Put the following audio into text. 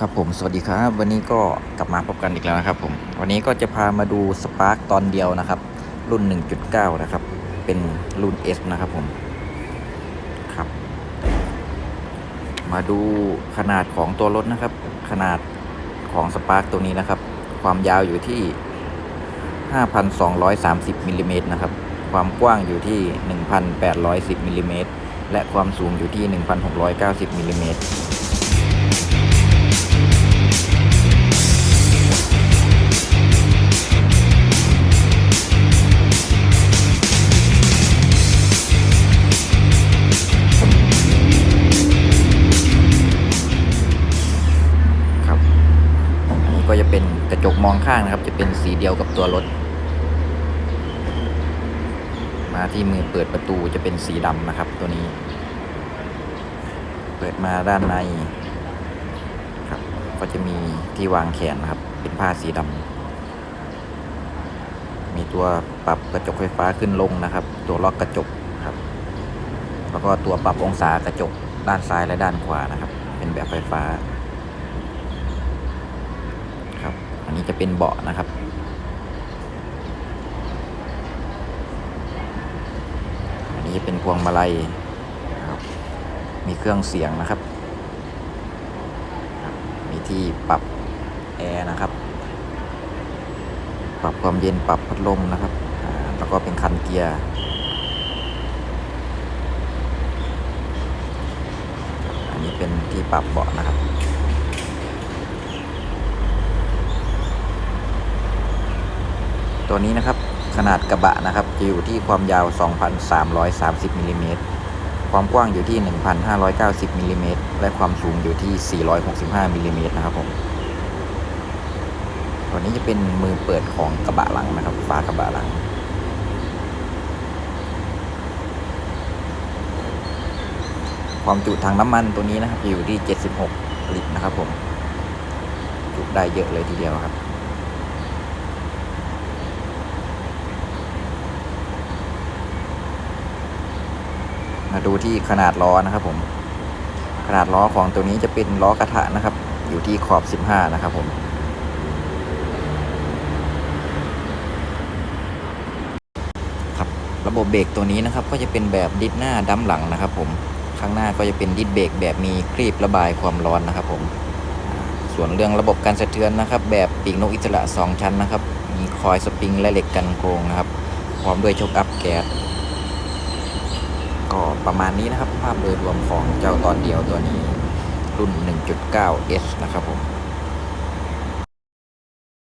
ครับผมสวัสดีครับ วันนี้ก็กลับมาพบกันอีกแล้วนะครับผมวันนี้ก็จะพามาดูสปาร์กตอนเดียวนะครับ รุ่น 1.9 นะครับ เป็นรุ่น S นะครับผมครับ มาดูขนาดของตัวรถนะครับ ขนาดของสปาร์กตัวนี้นะครับ ความยาวอยู่ที่ 5,230มิลลิเมตรนะครับ ความกว้างอยู่ที่ 1,810มิลลิเมตรและความสูงอยู่ที่ 1,690มิลลิเมตร ก็จะเป็นกระจกมองข้างนะครับ จะเป็นสีเดียวกับตัวรถ มาที่มือเปิดประตูจะเป็นสีดำนะครับ ตัวนี้ เปิดมาด้านในครับ ก็จะมีที่วางแขนนะครับ เป็นผ้าสีดำมีตัวปรับกระจกไฟฟ้าขึ้นลงนะครับ ตัวล็อกกระจกครับ แล้วก็ตัวปรับองศากระจกด้านซ้ายและด้านขวานะครับ เป็นแบบไฟฟ้า ครับ อั นนี้จะเป็นเบาะนะครับ อันนี้จะเป็นพวงมาลัยนะครับ มีเครื่องเสียงนะครับ มีที่ปรับแอร์นะครับ ปรับความเย็นปรับพัดลมนะครับ แล้วก็เป็นคันเกียร์ อันนี้เป็นที่ปรับเบาะนะครับ ตัวนี้นะครับ ขนาดกระบะนะครับจะอยู่ที่ความยาว 2,330มิลลิเมตรความกว้างอยู่ที่ 1,590มิลลิเมตรและความสูงอยู่ที่ 465มิลลิเมตรนะครับผมตัวนี้จะเป็นมือเปิดของกระบะหลังนะครับฝากระบะหลังความจุถังน้ำมันตัวนี้นะครับอยู่ที่ 76 ลิตรนะครับผม จุได้เยอะเลยทีเดียวครับ มาดูที่ขนาดล้อนะครับผม ขนาดล้อของตัวนี้จะเป็นล้อกระทะนะครับ อยู่ที่ขอบ 15 นะครับผมครับระบบเบรกตัวนี้นะครับ ก็จะเป็นแบบดิสหน้าดั้มหลังนะครับ ผมข้างหน้าก็จะเป็นดิสเบรกแบบมีครีบระบายความร้อนนะครับ ผม ส่วนเรื่องระบบการสะเทือนนะครับ แบบปีกนกอิสระ 2 ชั้นนะครับ มีคอยสปริงและเหล็กกันโครงนะครับพร้อมด้วยชกอัพแก๊ส ก็ประมาณนี้นะครับ ภาพโดยรวมของเจ้าตอนเดียวตัวนี้รุ่น 1.9S นะครับผม